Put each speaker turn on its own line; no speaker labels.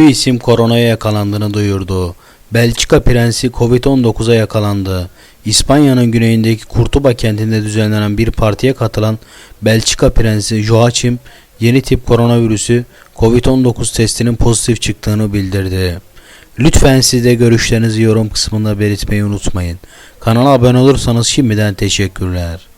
Ünlü isim koronaya yakalandığını duyurdu. Belçika prensi Covid-19'a yakalandı. İspanya'nın güneyindeki Kurtuba kentinde düzenlenen bir partiye katılan Belçika prensi Joachim yeni tip koronavirüsü Covid-19 testinin pozitif çıktığını bildirdi. Lütfen siz de görüşlerinizi yorum kısmında belirtmeyi unutmayın. Kanala abone olursanız şimdiden teşekkürler.